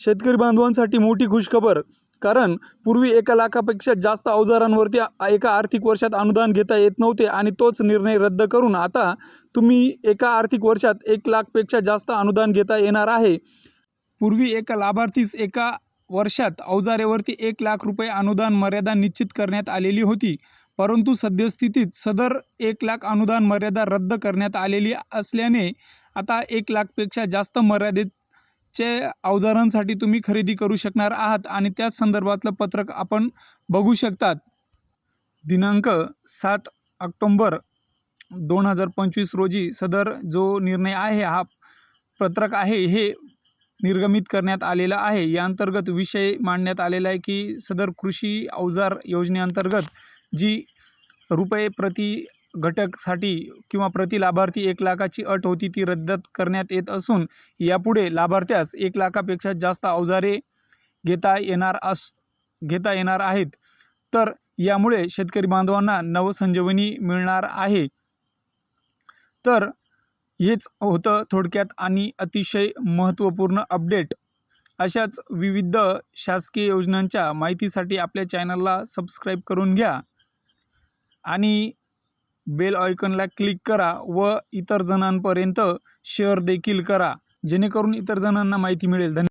शेतकरी बांधवांसाठी मोठी खुशखबर. कारण पूर्वी एका लाखापेक्षा जास्त अवजारांवरती एका आर्थिक वर्षात अनुदान घेता येत नव्हते आणि तोच निर्णय रद्द करून आता तुम्ही एका आर्थिक वर्षात एक लाखपेक्षा जास्त अनुदान घेता येणार आहे. पूर्वी एका लाभार्थीस एका वर्षात अवजारेवरती एक लाख रुपये अनुदान मर्यादा निश्चित करण्यात आलेली होती. परंतु सद्यस्थितीत सदर एक लाख अनुदान मर्यादा रद्द करण्यात आलेली असल्याने आता एक लाखपेक्षा जास्त चे अवजारांसाठी तुम्ही खरेदी करू शकणार आहात आणि त्याच संदर्भातलं पत्रक आपण बघू शकतात. दिनांक सात ऑक्टोंबर दोन हजार पंचवीस रोजी सदर जो निर्णय आहे हा पत्रक आहे हे निर्गमित करण्यात आलेलं आहे. या अंतर्गत विषय मांडण्यात आलेला आहे की सदर कृषी अवजार योजनेअंतर्गत जी रुपये प्रति घटकसाठी किंवा प्रति लाभार्थी एक लाखाची अट होती ती रद्द करण्यात येत असून यापुढे लाभार्थ्यास एक लाखापेक्षा जास्त अवजारे घेता येणार अस घेता येणार आहेत. तर यामुळे शेतकरी बांधवांना नवसंजीवनी मिळणार आहे. तर हेच होतं थोडक्यात आणि अतिशय महत्त्वपूर्ण अपडेट. अशाच विविध शासकीय योजनांच्या माहितीसाठी आपल्या चॅनलला सबस्क्राईब करून घ्या. आणि बेल आयकॉनला क्लिक करा व इतर जणांपर्यंत शेअर देखील करा. जेणेकरून इतर जणांना माहिती मिळेल. धन्यवाद.